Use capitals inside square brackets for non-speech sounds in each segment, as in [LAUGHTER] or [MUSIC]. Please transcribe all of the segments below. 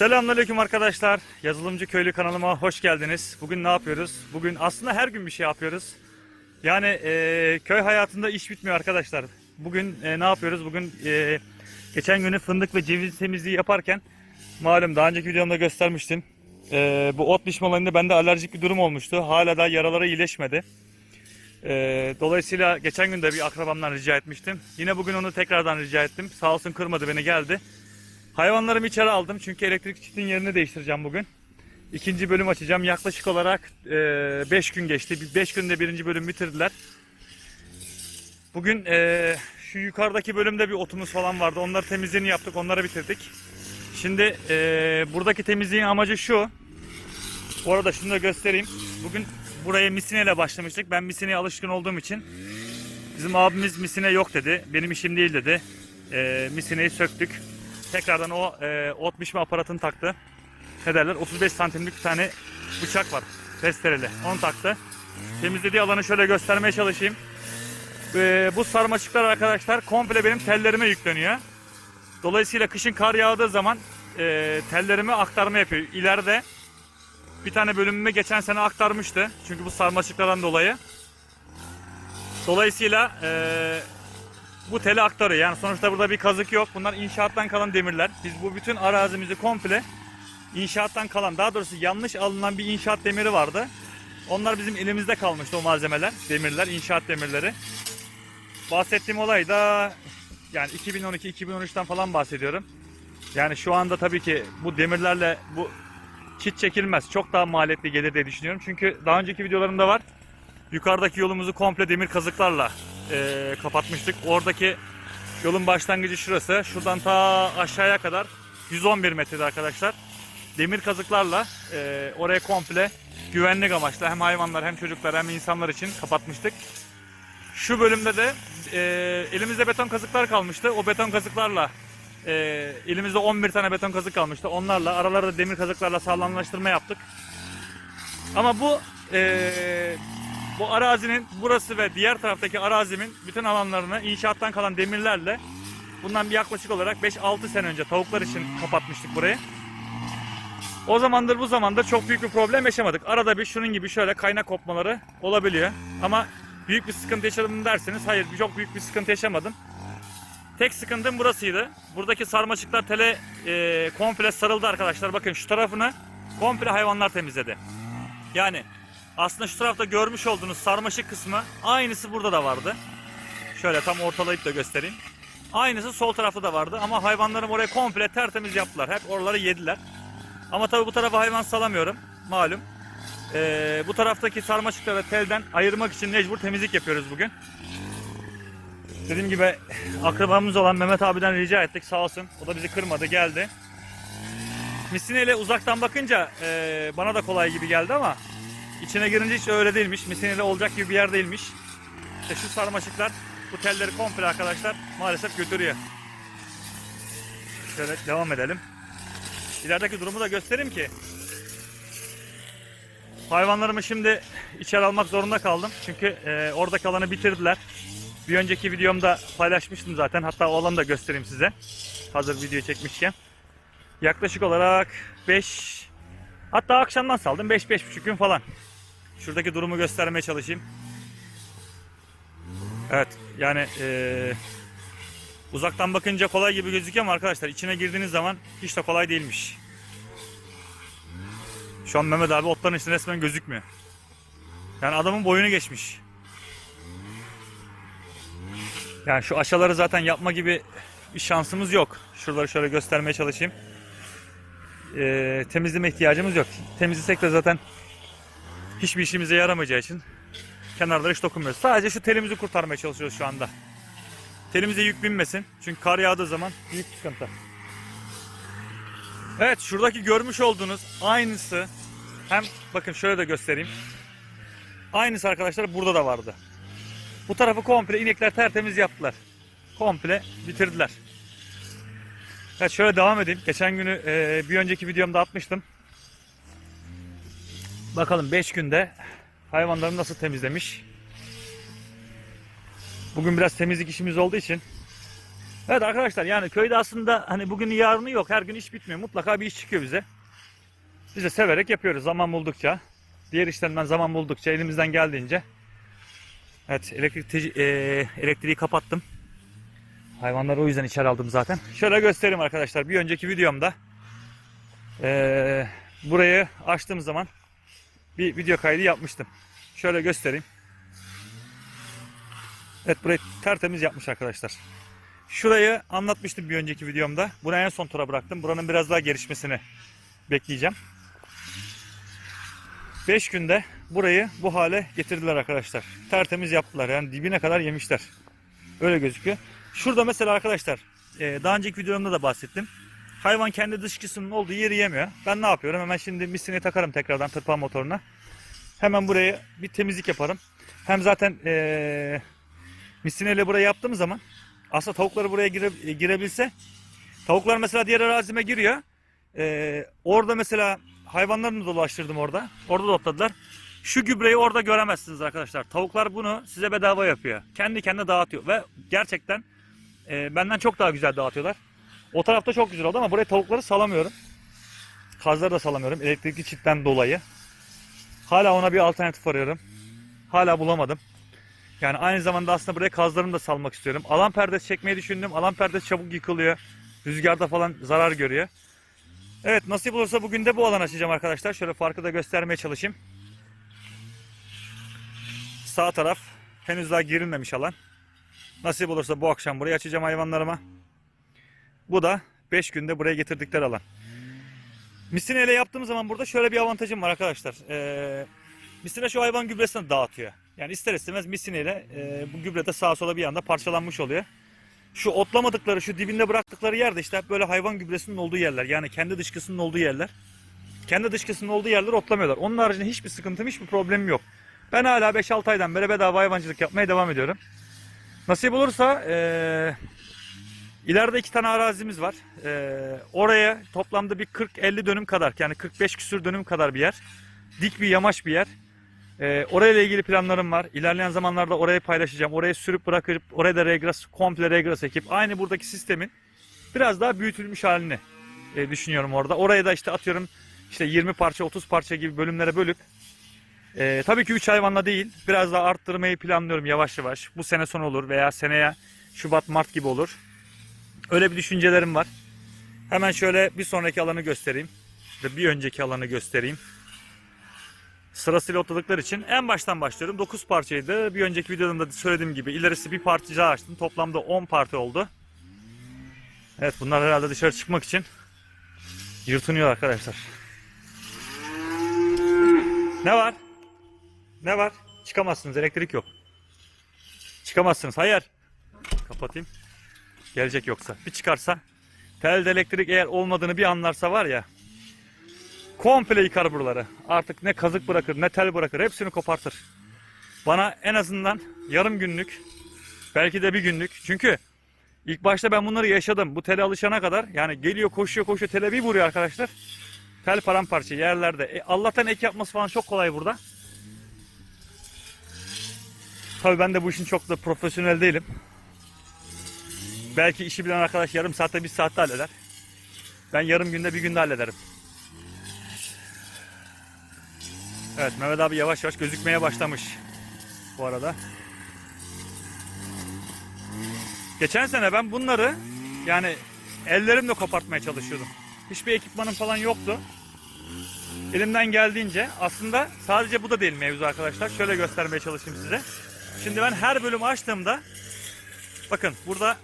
Selamünaleyküm arkadaşlar. Yazılımcı Köylü kanalıma hoş geldiniz. Bugün ne yapıyoruz? Bugün aslında her gün bir şey yapıyoruz. Yani e, köy hayatında iş bitmiyor arkadaşlar. Bugün e, ne yapıyoruz? Bugün e, geçen günü fındık ve ceviz temizliği yaparken malum daha önceki videomda göstermiştim. E, bu ot biçme bende alerjik bir durum olmuştu. Hala da yaraları iyileşmedi. E, dolayısıyla geçen gün de bir akrabamdan rica etmiştim. Yine bugün onu tekrardan rica ettim. Sağ olsun kırmadı beni geldi. Hayvanlarımı içeri aldım çünkü elektrik çitin yerini değiştireceğim bugün. İkinci bölüm açacağım. Yaklaşık olarak 5 gün geçti. 5 günde birinci bölüm bitirdiler. Bugün e, şu yukarıdaki bölümde bir otumuz falan vardı. Onları temizliğini yaptık. Onları bitirdik. Şimdi e, buradaki temizliğin amacı şu. Bu arada şunu da göstereyim. Bugün buraya misineyle başlamıştık. Ben misineye alışkın olduğum için bizim abimiz misine yok dedi. Benim işim değil dedi. E, misineyi söktük. Tekrardan o e, ot biçme aparatını taktı. Ne derler? 35 santimlik bir tane bıçak var. Testereli. Onu taktı. Temizlediği alanı şöyle göstermeye çalışayım. E, bu sarmaşıklar arkadaşlar komple benim tellerime yükleniyor. Dolayısıyla kışın kar yağdığı zaman e, tellerime aktarma yapıyor. İleride bir tane bölümüme geçen sene aktarmıştı. Çünkü bu sarmaşıklardan dolayı. Dolayısıyla e, bu teli aktarıyor. Yani sonuçta burada bir kazık yok. Bunlar inşaattan kalan demirler. Biz bu bütün arazimizi komple inşaattan kalan, daha doğrusu yanlış alınan bir inşaat demiri vardı. Onlar bizim elimizde kalmıştı o malzemeler, demirler, inşaat demirleri. Bahsettiğim olay da yani 2012-2013'ten falan bahsediyorum. Yani şu anda tabii ki bu demirlerle bu çit çekilmez. Çok daha maliyetli gelir diye düşünüyorum. Çünkü daha önceki videolarımda var. Yukarıdaki yolumuzu komple demir kazıklarla e, kapatmıştık. Oradaki yolun başlangıcı şurası. Şuradan ta aşağıya kadar 111 metrede arkadaşlar. Demir kazıklarla e, oraya komple güvenlik amaçlı hem hayvanlar hem çocuklar hem insanlar için kapatmıştık. Şu bölümde de e, elimizde beton kazıklar kalmıştı. O beton kazıklarla e, elimizde 11 tane beton kazık kalmıştı. Onlarla aralarda demir kazıklarla sağlamlaştırma yaptık. Ama bu e, bu arazinin burası ve diğer taraftaki arazimin bütün alanlarını inşaattan kalan demirlerle bundan bir yaklaşık olarak 5-6 sene önce tavuklar için kapatmıştık burayı. O zamandır bu zamandır çok büyük bir problem yaşamadık. Arada bir şunun gibi şöyle kaynak kopmaları olabiliyor. Ama büyük bir sıkıntı yaşadım derseniz hayır çok büyük bir sıkıntı yaşamadım. Tek sıkıntım burasıydı. Buradaki sarmaşıklar tele e, komple sarıldı arkadaşlar. Bakın şu tarafını komple hayvanlar temizledi. Yani aslında şu tarafta görmüş olduğunuz sarmaşık kısmı aynısı burada da vardı. Şöyle tam ortalayıp da göstereyim. Aynısı sol tarafta da vardı ama hayvanlarım orayı komple tertemiz yaptılar. Hep oraları yediler. Ama tabii bu tarafa hayvan salamıyorum malum. Ee, bu taraftaki sarmaşıkları telden ayırmak için mecbur temizlik yapıyoruz bugün. Dediğim gibi akrabamız olan Mehmet abiden rica ettik sağ olsun. O da bizi kırmadı geldi. Misineyle uzaktan bakınca e, bana da kolay gibi geldi ama içine girince hiç öyle değilmiş. Misineyle olacak gibi bir yer değilmiş. İşte şu sarmaşıklar bu telleri komple arkadaşlar maalesef götürüyor. Şöyle devam edelim. İlerideki durumu da göstereyim ki hayvanlarımı şimdi içeri almak zorunda kaldım. Çünkü e, oradaki alanı bitirdiler. Bir önceki videomda paylaşmıştım zaten. Hatta o alanı da göstereyim size. Hazır video çekmişken. Yaklaşık olarak 5 hatta akşamdan saldım 5-5,5 gün falan. Şuradaki durumu göstermeye çalışayım. Evet yani e, uzaktan bakınca kolay gibi gözüküyor ama arkadaşlar içine girdiğiniz zaman hiç de kolay değilmiş. Şu an Mehmet abi otların içinde resmen gözükmüyor. Yani adamın boyunu geçmiş. Yani şu aşaları zaten yapma gibi bir şansımız yok. Şuraları şöyle göstermeye çalışayım. Ee, temizleme ihtiyacımız yok. Temizlesek de zaten hiçbir işimize yaramayacağı için kenarlara hiç dokunmuyoruz. Sadece şu telimizi kurtarmaya çalışıyoruz şu anda. Telimize yük binmesin. Çünkü kar yağdığı zaman büyük sıkıntı. Evet şuradaki görmüş olduğunuz aynısı hem bakın şöyle de göstereyim. Aynısı arkadaşlar burada da vardı. Bu tarafı komple inekler tertemiz yaptılar. Komple bitirdiler. Evet şöyle devam edeyim. Geçen günü bir önceki videomda atmıştım. Bakalım 5 günde hayvanlarını nasıl temizlemiş. Bugün biraz temizlik işimiz olduğu için Evet arkadaşlar yani köyde aslında hani bugün yarını yok. Her gün iş bitmiyor. Mutlaka bir iş çıkıyor bize. Biz de severek yapıyoruz zaman buldukça. Diğer işlerden zaman buldukça elimizden geldiğince. Evet elektrik eee, elektriği kapattım. Hayvanları o yüzden içeri aldım zaten. Şöyle göstereyim arkadaşlar. Bir önceki videomda eee, burayı açtığım zaman bir video kaydı yapmıştım. Şöyle göstereyim. Evet burayı tertemiz yapmış arkadaşlar. Şurayı anlatmıştım bir önceki videomda. Buraya en son tura bıraktım. Buranın biraz daha gelişmesini bekleyeceğim. 5 günde burayı bu hale getirdiler arkadaşlar. Tertemiz yaptılar. Yani dibine kadar yemişler. Öyle gözüküyor. Şurada mesela arkadaşlar e, daha önceki videomda da bahsettim. Hayvan kendi dışkısının olduğu yeri yemiyor. Ben ne yapıyorum? Hemen şimdi misini takarım tekrardan tırpan motoruna. Hemen buraya bir temizlik yaparım. Hem zaten e, misineyle burayı yaptığım zaman aslında tavukları buraya gire, girebilse tavuklar mesela diğer arazime giriyor. E, orada mesela hayvanlarını dolaştırdım orada. Orada da otladılar. Şu gübreyi orada göremezsiniz arkadaşlar. Tavuklar bunu size bedava yapıyor. Kendi kendine dağıtıyor ve gerçekten e, benden çok daha güzel dağıtıyorlar. O tarafta çok güzel oldu ama buraya tavukları salamıyorum. Kazları da salamıyorum elektrikli çitten dolayı. Hala ona bir alternatif arıyorum. Hala bulamadım. Yani aynı zamanda aslında buraya kazlarını da salmak istiyorum. Alan perdesi çekmeyi düşündüm. Alan perdesi çabuk yıkılıyor. Rüzgarda falan zarar görüyor. Evet nasip olursa bugün de bu alan açacağım arkadaşlar. Şöyle farkı da göstermeye çalışayım. Sağ taraf henüz daha girilmemiş alan. Nasip olursa bu akşam burayı açacağım hayvanlarıma. Bu da 5 günde buraya getirdikleri alan. Misine ile yaptığım zaman burada şöyle bir avantajım var arkadaşlar. Ee, misine şu hayvan gübresini dağıtıyor. Yani ister istemez misine ile e, bu gübre de sağa sola bir anda parçalanmış oluyor. Şu otlamadıkları, şu dibinde bıraktıkları yerde işte hep böyle hayvan gübresinin olduğu yerler. Yani kendi dışkısının olduğu yerler. Kendi dışkısının olduğu yerler otlamıyorlar. Onun haricinde hiçbir sıkıntım, hiçbir problemim yok. Ben hala 5-6 aydan beri bedava hayvancılık yapmaya devam ediyorum. Nasip olursa eee ileride iki tane arazimiz var. Eee, oraya toplamda bir 40-50 dönüm kadar yani 45 küsür dönüm kadar bir yer. Dik bir yamaç bir yer. Eee orayla ilgili planlarım var. İlerleyen zamanlarda orayı paylaşacağım. Oraya sürüp bırakıp oraya da regras, komple regras ekip aynı buradaki sistemin biraz daha büyütülmüş halini e, düşünüyorum orada. Oraya da işte atıyorum işte 20 parça 30 parça gibi bölümlere bölüp e, tabii ki 3 hayvanla değil biraz daha arttırmayı planlıyorum yavaş yavaş. Bu sene son olur veya seneye Şubat Mart gibi olur. Öyle bir düşüncelerim var. Hemen şöyle bir sonraki alanı göstereyim. Ve bir önceki alanı göstereyim. Sırasıyla otladıkları için en baştan başlıyorum. 9 parçaydı. Bir önceki videomda da söylediğim gibi ilerisi bir parça daha açtım. Toplamda 10 parça oldu. Evet bunlar herhalde dışarı çıkmak için yırtınıyor arkadaşlar. Ne var? Ne var? Çıkamazsınız. Elektrik yok. Çıkamazsınız. Hayır. Kapatayım. Gelecek yoksa. Bir çıkarsa. Telde elektrik eğer olmadığını bir anlarsa var ya. Komple yıkar buraları. Artık ne kazık bırakır ne tel bırakır. Hepsini kopartır. Bana en azından yarım günlük. Belki de bir günlük. Çünkü ilk başta ben bunları yaşadım. Bu tele alışana kadar. Yani geliyor koşuyor koşuyor tele bir vuruyor arkadaşlar. Tel paramparça yerlerde. E, Allah'tan ek yapması falan çok kolay burada. Tabii ben de bu işin çok da profesyonel değilim. Belki işi bilen arkadaş yarım saatte bir saatte halleder. Ben yarım günde bir günde hallederim. Evet Mehmet abi yavaş yavaş gözükmeye başlamış. Bu arada. Geçen sene ben bunları yani ellerimle kopartmaya çalışıyordum. Hiçbir ekipmanım falan yoktu. Elimden geldiğince aslında sadece bu da değil mevzu arkadaşlar. Şöyle göstermeye çalışayım size. Şimdi ben her bölümü açtığımda bakın burada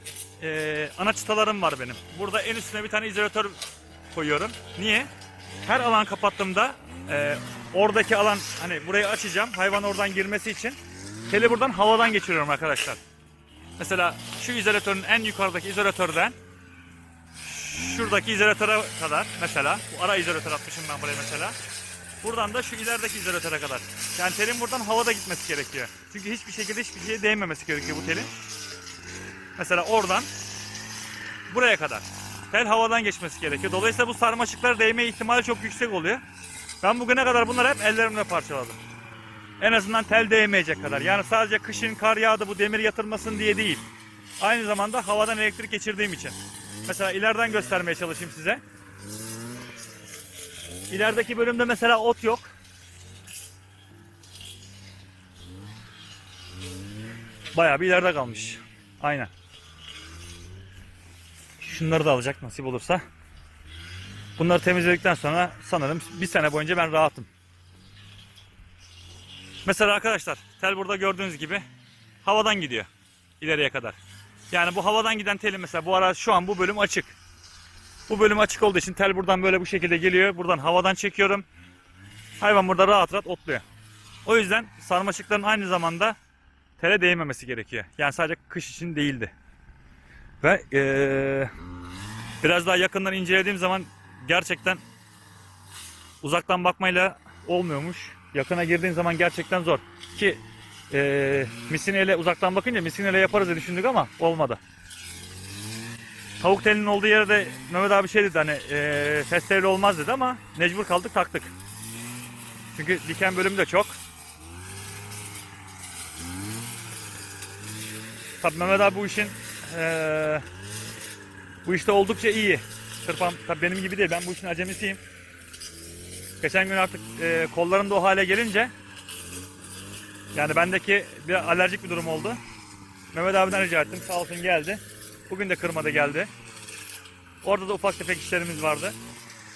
eee, ana çıtalarım var benim. Burada en üstüne bir tane izolatör koyuyorum. Niye? Her alan kapattığımda eee, oradaki alan hani burayı açacağım hayvan oradan girmesi için teli buradan havadan geçiriyorum arkadaşlar. Mesela şu izolatörün en yukarıdaki izolatörden şuradaki izolatöre kadar mesela bu ara izolatör atmışım ben buraya mesela. Buradan da şu ilerideki izolatöre kadar. Yani telin buradan havada gitmesi gerekiyor. Çünkü hiçbir şekilde hiçbir şeye değmemesi gerekiyor bu telin. Mesela oradan buraya kadar. Tel havadan geçmesi gerekiyor. Dolayısıyla bu sarmaşıklara değme ihtimali çok yüksek oluyor. Ben bugüne kadar bunları hep ellerimle parçaladım. En azından tel değmeyecek kadar. Yani sadece kışın kar yağdı bu demir yatırmasın diye değil. Aynı zamanda havadan elektrik geçirdiğim için. Mesela ileriden göstermeye çalışayım size. İlerideki bölümde mesela ot yok. Bayağı bir ileride kalmış. Aynen. Şunları da alacak nasip olursa. Bunları temizledikten sonra sanırım bir sene boyunca ben rahatım. Mesela arkadaşlar tel burada gördüğünüz gibi havadan gidiyor ileriye kadar. Yani bu havadan giden teli mesela bu ara şu an bu bölüm açık. Bu bölüm açık olduğu için tel buradan böyle bu şekilde geliyor. Buradan havadan çekiyorum. Hayvan burada rahat rahat otluyor. O yüzden sarmaşıkların aynı zamanda tele değmemesi gerekiyor. Yani sadece kış için değildi. Ve eee, biraz daha yakından incelediğim zaman gerçekten uzaktan bakmayla olmuyormuş. Yakına girdiğin zaman gerçekten zor. Ki eee misineyle uzaktan bakınca misineyle yaparız diye düşündük ama olmadı. Tavuk telinin olduğu yere de Mehmet abi şey dedi hani testereyle olmaz dedi ama mecbur kaldık taktık. Çünkü diken bölümü de çok. Tabii Mehmet abi bu işin eee, bu işte oldukça iyi. Tırpan tabii benim gibi değil. Ben bu işin acemisiyim. Geçen gün artık eee kollarım da o hale gelince yani bendeki bir alerjik bir durum oldu. Mehmet abiden rica ettim. Sağ olsun geldi. Bugün de kırmada geldi. Orada da ufak tefek işlerimiz vardı.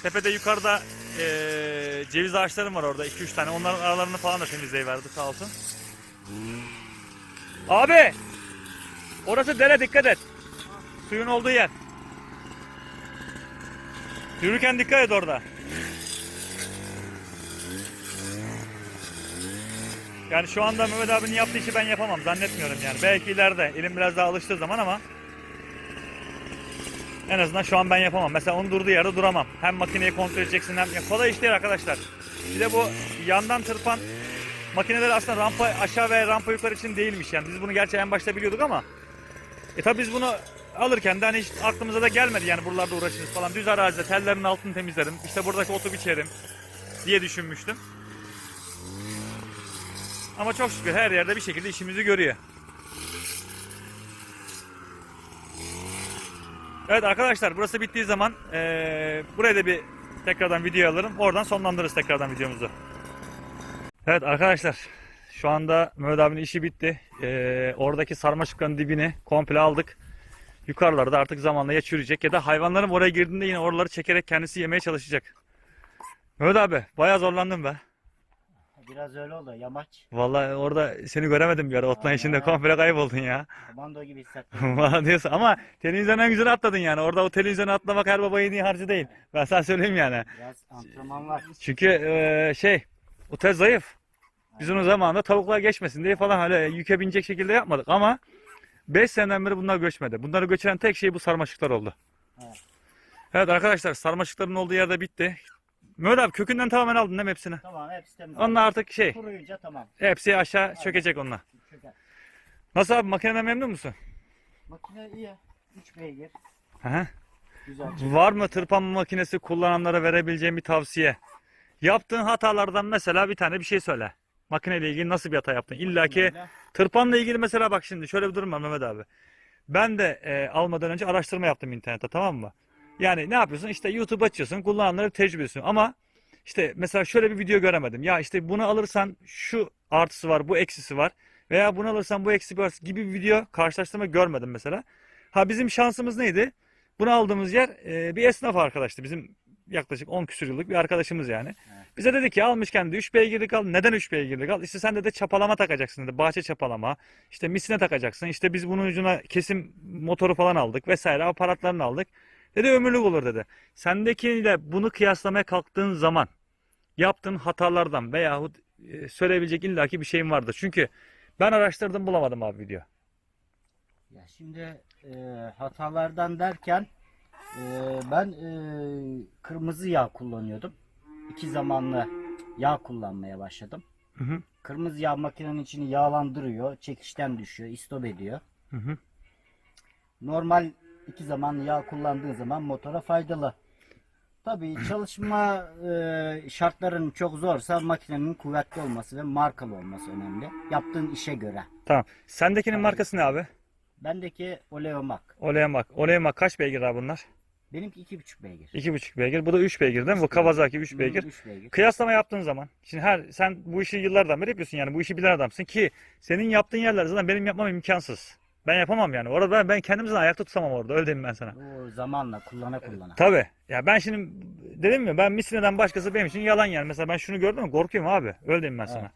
Tepede yukarıda eee, ceviz ağaçlarım var orada 2-3 tane. Onların aralarını falan da temizleyiverdi sağ olsun. Abi! Orası dere dikkat et. Suyun olduğu yer. Yürürken dikkat et orada. Yani şu anda Mehmet abinin yaptığı işi ben yapamam zannetmiyorum yani. Belki ileride elim biraz daha alıştığı zaman ama en azından şu an ben yapamam. Mesela onun durduğu yerde duramam. Hem makineyi kontrol edeceksin hem ya kolay iş değil arkadaşlar. Bir de bu yandan tırpan makineler aslında rampa aşağı ve rampa yukarı için değilmiş yani. Biz bunu gerçi en başta biliyorduk ama e tabi biz bunu alırken de hani hiç aklımıza da gelmedi yani buralarda uğraşırız falan. Düz arazide tellerin altını temizlerim. İşte buradaki otu biçerim diye düşünmüştüm. Ama çok şükür her yerde bir şekilde işimizi görüyor. Evet arkadaşlar burası bittiği zaman eee buraya da bir tekrardan video alırım. Oradan sonlandırırız tekrardan videomuzu. Evet arkadaşlar şu anda Mehmet abinin işi bitti. Eee, oradaki sarmaşıkların dibini komple aldık. Yukarılarda artık zamanla ya çürüyecek ya da hayvanlarım oraya girdiğinde yine oraları çekerek kendisi yemeye çalışacak. Mehmet abi bayağı zorlandım be. Biraz öyle oldu yamaç. Vallahi orada seni göremedim bir ara otlan içinde komple kayboldun ya. Komando gibi hissettim. [LAUGHS] Valla diyorsun ama televizyonun en güzel atladın yani. Orada o televizyona atlamak her baba yediği harcı değil. Ben sana söyleyeyim yani. Biraz antrenman var. Çünkü eee, şey otel zayıf. Biz onun zamanında tavuklar geçmesin diye falan öyle yüke binecek şekilde yapmadık ama 5 seneden beri bunlar göçmedi. Bunları göçüren tek şey bu sarmaşıklar oldu. Evet. Evet arkadaşlar sarmaşıkların olduğu yerde bitti. Mehmet abi kökünden tamamen aldın değil mi hepsini? Tamam hepsi temiz. Onlar artık şey Kuruyunca tamam. hepsi aşağı çökecek onlar. Çöker. Nasıl abi makineden memnun musun? Makine iyi. 3 beygir. Hı. Güzel. Var mı tırpan makinesi kullananlara verebileceğim bir tavsiye? Yaptığın hatalardan mesela bir tane bir şey söyle. Makineyle ilgili nasıl bir hata yaptın? İlla ki tırpanla ilgili mesela bak şimdi şöyle bir durum var Mehmet abi. Ben de e, almadan önce araştırma yaptım internette tamam mı? Yani ne yapıyorsun? İşte YouTube açıyorsun, kullananları tecrübesiyorsun ama işte mesela şöyle bir video göremedim. Ya işte bunu alırsan şu artısı var, bu eksisi var veya bunu alırsan bu eksi var gibi bir video karşılaştırma görmedim mesela. Ha bizim şansımız neydi? Bunu aldığımız yer e, bir esnaf arkadaştı. Bizim yaklaşık 10 küsur yıllık bir arkadaşımız yani. Bize dedi ki almışken de 3 beygirlik al. Neden 3 beygirlik al? İşte sen de, de çapalama takacaksın dedi. Bahçe çapalama. İşte misine takacaksın. İşte biz bunun ucuna kesim motoru falan aldık vesaire aparatlarını aldık. Dedi ömürlük olur dedi. Sendekiyle bunu kıyaslamaya kalktığın zaman yaptığın hatalardan veyahut e, söyleyebilecek illaki bir şeyin vardır. Çünkü ben araştırdım bulamadım abi video. Ya şimdi e, hatalardan derken e, ben e, kırmızı yağ kullanıyordum. İki zamanlı yağ kullanmaya başladım. Hı hı. Kırmızı yağ makinenin içini yağlandırıyor, çekişten düşüyor, istop ediyor. Hı hı. Normal iki zamanlı yağ kullandığın zaman motora faydalı. Tabii [CLEARS THROAT] çalışma e, şartların çok zorsa makinenin kuvvetli olması ve markalı olması önemli. Yaptığın işe göre. Tamam. Sendekinin markası ne abi? Bendeki Oleomak. Oleamak. Oleamak kaç beygir abi bunlar? Benimki 2,5 beygir. 2,5 beygir. Bu da 3 beygir değil mi? Bu Kawasaki 3 beygir. 3 beygir. Kıyaslama yaptığın zaman şimdi her sen bu işi yıllardan beri yapıyorsun yani bu işi bilen adamsın ki senin yaptığın yerler zaten benim yapmam imkansız. Ben yapamam yani. Orada ben, ben kendimizden ayakta tutamam orada. Öyle diyeyim ben sana. Bu zamanla kullana kullana. Tabii. Ya ben şimdi dedim mi ben Misine'den başkası benim için yalan yani. Mesela ben şunu gördüm mü korkuyorum abi. Öyle diyeyim ben sana. Evet.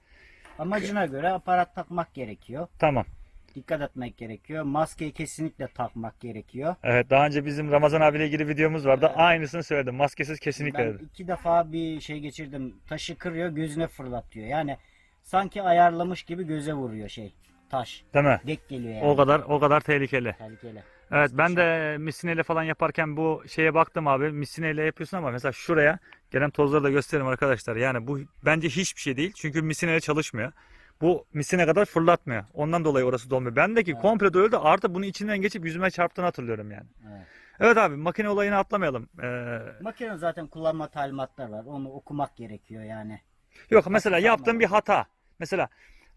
Amacına göre aparat takmak gerekiyor. Tamam. Dikkat etmek gerekiyor. Maskeyi kesinlikle takmak gerekiyor. Evet daha önce bizim Ramazan abiyle ilgili videomuz vardı. Aynısını söyledim. Maskesiz kesinlikle Ben dedim. iki defa bir şey geçirdim. Taşı kırıyor, gözüne fırlatıyor. Yani sanki ayarlamış gibi göze vuruyor şey. Taş. Değil mi? Dek geliyor yani. O kadar o kadar tehlikeli. Tehlikeli. Evet ben de misineyle falan yaparken bu şeye baktım abi. Misineyle yapıyorsun ama mesela şuraya gelen tozları da göstereyim arkadaşlar. Yani bu bence hiçbir şey değil. Çünkü misineyle çalışmıyor. Bu misine kadar fırlatmıyor. Ondan dolayı orası dolmuyor. Bendeki Evet. komple doldu. Artı bunun içinden geçip yüzüme çarptığını hatırlıyorum yani. Evet. Evet abi makine olayını atlamayalım. Ee, Makine zaten kullanma talimatlar var. Onu okumak gerekiyor yani. yok mesela yaptığım bir hata. Mesela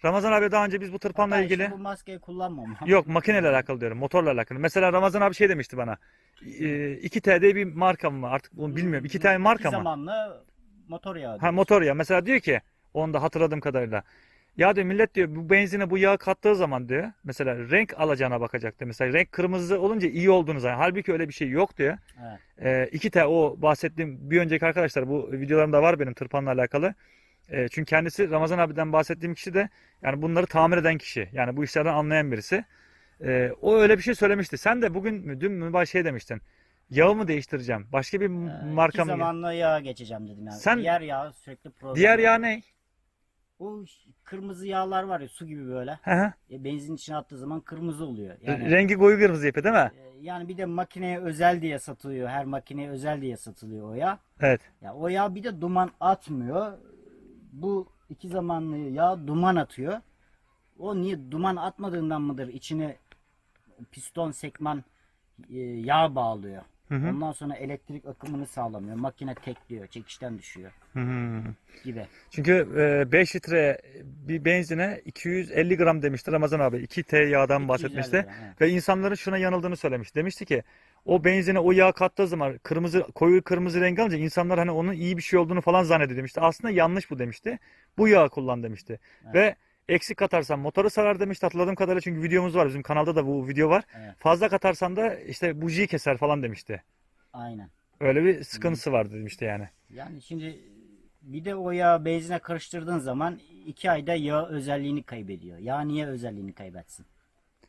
Ramazan abi daha önce biz bu tırpanla Hatta ilgili... bu maskeyi kullanmam. [LAUGHS] Yok makineyle alakalı diyorum. Motorla alakalı. Mesela Ramazan abi şey demişti bana. E, 2T diye bir marka mı? Artık bunu bilmiyorum. 2T marka İki mı? zamanlı motor yağı. Ha motor ya. Mesela diyor ki onu da hatırladığım kadarıyla. Ya diyor millet diyor bu benzine bu yağı kattığı zaman diyor. Mesela renk alacağına bakacak diyor. Mesela renk kırmızı olunca iyi olduğunu zannediyor. Halbuki öyle bir şey yok diyor. Evet. E, 2T o bahsettiğim bir önceki arkadaşlar bu videolarımda var benim tırpanla alakalı. E, çünkü kendisi Ramazan abiden bahsettiğim kişi de yani bunları tamir eden kişi. Yani bu işlerden anlayan birisi. E, o öyle bir şey söylemişti. Sen de bugün mü dün mü şey demiştin. Yağı mı değiştireceğim? Başka bir marka iki mı? zamanlı yağa geçeceğim dedim yani. Sen- Diğer yağ sürekli problem. Diğer yağ ne? O ş- kırmızı yağlar var ya su gibi böyle. Hı hı. E, benzin içine attığı zaman kırmızı oluyor. Yani, Rengi koyu kırmızı yapıyor değil mi? e, yani bir de makineye özel diye satılıyor. Her makineye özel diye satılıyor o yağ. Evet. Ya o yağ bir de duman atmıyor. Bu iki zamanlı yağ duman atıyor. O niye duman atmadığından mıdır? İçine piston sekman e, yağ bağlıyor. Hı hı. Ondan sonra elektrik akımını sağlamıyor. Makine tekliyor, çekişten düşüyor Hı hı. gibi. Çünkü e, 5 litre bir benzine 250 gram demişti Ramazan abi. 2T yağdan 250 bahsetmişti. gram, evet. Ve insanların şuna yanıldığını söylemiş. Demişti ki o benzine o yağ kattığı zaman kırmızı koyu kırmızı renk alınca insanlar hani onun iyi bir şey olduğunu falan zannediyor demişti. Aslında yanlış bu demişti. Bu yağı kullan demişti. Ve eksik katarsan motoru sarar demişti hatırladığım kadarıyla çünkü videomuz var bizim kanalda da bu video var. Evet. Fazla katarsan da işte bujiyi keser falan demişti. Aynen. Öyle bir sıkıntısı var demişti yani. Yani şimdi bir de o yağ benzine karıştırdığın zaman iki ayda yağ özelliğini kaybediyor. Yağ niye özelliğini kaybetsin?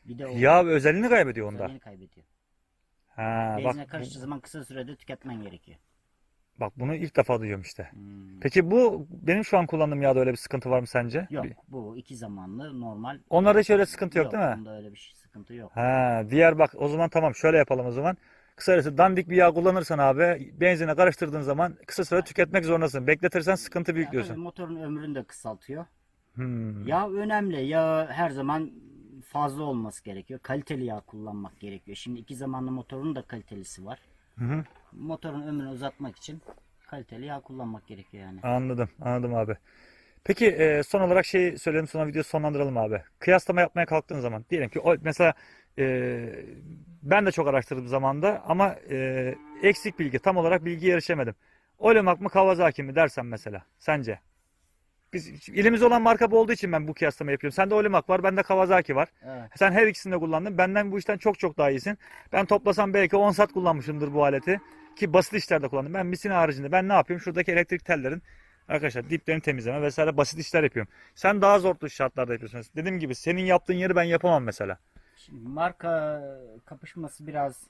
Bir de o Yağ özelliğini kaybediyor onda. özelliğini kaybediyor. Ha, bak, Benzine karıştığı zaman kısa sürede tüketmen gerekiyor. Bak bunu ilk defa duyuyorum işte. Hmm. Peki bu benim şu an kullandığım yağda öyle bir sıkıntı var mı sence? Yok Bir- bu iki zamanlı normal. Onlarda hiç öyle sıkıntı yok, değil mi? Bunda öyle bir şey, sıkıntı yok. Ha, diğer bak o zaman tamam şöyle yapalım o zaman. Kısacası dandik bir yağ kullanırsan abi benzine karıştırdığın zaman kısa süre tüketmek zorundasın. Bekletirsen sıkıntı büyük Ya diyorsun. motorun ömrünü de kısaltıyor. Hmm. Yağ önemli. Yağ her zaman fazla olması gerekiyor. Kaliteli yağ kullanmak gerekiyor. Şimdi iki zamanlı motorun da kalitelisi var. Hı hı. Motorun ömrünü uzatmak için kaliteli yağ kullanmak gerekiyor yani. Anladım, anladım abi. Peki e, son olarak şey söyleyelim sonra videoyu sonlandıralım abi. Kıyaslama yapmaya kalktığın zaman diyelim ki o, mesela e, ben de çok araştırdım zamanda ama e, eksik bilgi tam olarak bilgiye erişemedim. Olemak mı Kawasaki mi dersen mesela sence? Biz elimizde olan marka bu olduğu için ben bu kıyaslamayı yapıyorum. Sende Olemak var, bende Kawasaki var. Evet. Sen her ikisini de kullandın. Benden bu işten çok çok daha iyisin. Ben toplasam belki 10 saat kullanmışımdır bu aleti. Ki basit işlerde kullandım. Ben misina haricinde ben ne yapıyorum? Şuradaki elektrik tellerin arkadaşlar diplerini temizleme vesaire basit işler yapıyorum. Sen daha zor şartlarda yapıyorsun. Dediğim gibi senin yaptığın yeri ben yapamam mesela. Şimdi marka kapışması biraz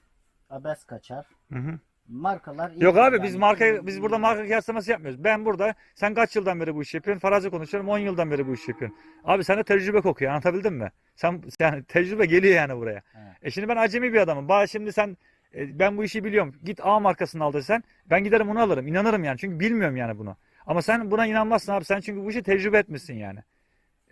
abes kaçar. Hı hı. Markalar Yok abi yani. biz marka biz burada marka kıyaslaması yapmıyoruz. Ben burada sen kaç yıldan beri bu işi yapıyorsun? Farazi konuşuyorum 10 yıldan beri bu işi yapıyorsun. Abi sende tecrübe kokuyor anlatabildim mi? Sen yani [LAUGHS] tecrübe geliyor yani buraya. Evet. E şimdi ben acemi bir adamım. Bana şimdi sen e, ben bu işi biliyorum. Git A markasını al desen ben giderim onu alırım. İnanırım yani. Çünkü bilmiyorum yani bunu. Ama sen buna inanmazsın abi. Sen çünkü bu işi tecrübe etmişsin yani.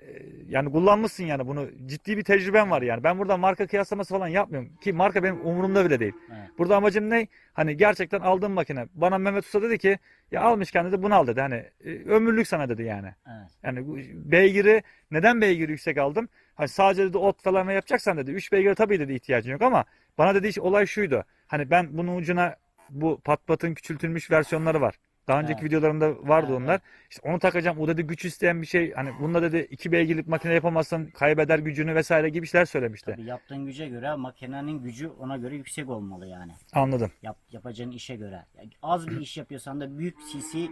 E, Yani kullanmışsın yani bunu. Ciddi bir tecrüben var yani. Ben burada marka kıyaslaması falan yapmıyorum. Ki marka benim umurumda bile değil. Evet. Burada amacım ne? Hani gerçekten aldığım makine. Bana Mehmet Usta dedi ki ya almışken dedi bunu al dedi. Hani e, ömürlük sana dedi yani. Evet. Yani beygiri neden beygiri yüksek aldım? Hani sadece dedi ot falan yapacaksan dedi 3 beygir tabii dedi ihtiyacın yok ama bana dedi iş- olay şuydu. Hani ben bunun ucuna bu pat patın küçültülmüş versiyonları var. Daha önceki Evet. videolarımda vardı Evet, onlar. İşte onu takacağım. O dedi güç isteyen bir şey. Hani bunda dedi 2 beygirlik makine yapamazsan kaybeder gücünü vesaire gibi şeyler söylemişti. Tabii yaptığın güce göre makinenin gücü ona göre yüksek olmalı yani. Anladım. Yap, yapacağın işe göre. Yani az bir [CLEARS THROAT] iş yapıyorsan da büyük CC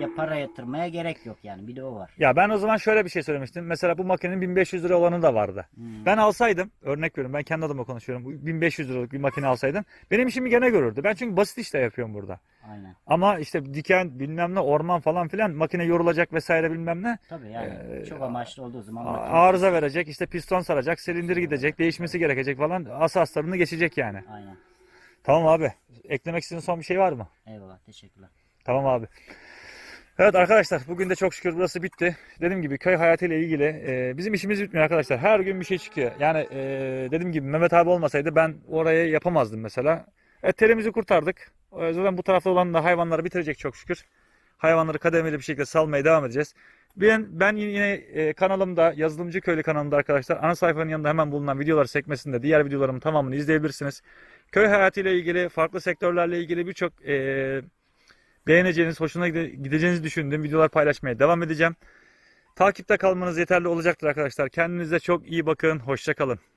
ya para yatırmaya gerek yok yani. Bir de o var. Ya ben o zaman şöyle bir şey söylemiştim. Mesela bu makinenin 1500 lira olanı da vardı. Hmm. Ben alsaydım, örnek veriyorum ben kendi adıma konuşuyorum. Bu 1500 liralık bir makine alsaydım benim işimi gene görürdü. Ben çünkü basit işle yapıyorum burada. Aynen. Ama işte diken bilmem ne orman falan filan makine yorulacak vesaire bilmem ne. Tabii yani Ee, çok amaçlı olduğu zaman A- makine- Arıza verecek, işte piston saracak, silindir gidecek, değişmesi gerekecek falan. Asaslarını geçecek yani. Aynen. Tamam abi. Eklemek istediğin son bir şey var mı? Eyvallah. Teşekkürler. Tamam abi. Evet arkadaşlar bugün de çok şükür burası bitti. Dediğim gibi köy hayatıyla ilgili e, bizim işimiz bitmiyor arkadaşlar. Her gün bir şey çıkıyor. Yani e, dediğim gibi Mehmet abi olmasaydı ben orayı yapamazdım mesela. E, terimizi kurtardık. E, zaten bu tarafta olan da hayvanları bitirecek çok şükür. Hayvanları kademeli bir şekilde salmaya devam edeceğiz. Ben, ben yine e, kanalımda Yazılımcı Köylü kanalımda arkadaşlar ana sayfanın yanında hemen bulunan videolar sekmesinde diğer videolarımın tamamını izleyebilirsiniz. Köy hayatıyla ilgili farklı sektörlerle ilgili birçok e, beğeneceğiniz, hoşuna gide- gideceğinizi düşündüğüm videolar paylaşmaya devam edeceğim. Takipte kalmanız yeterli olacaktır arkadaşlar. Kendinize çok iyi bakın. Hoşça kalın.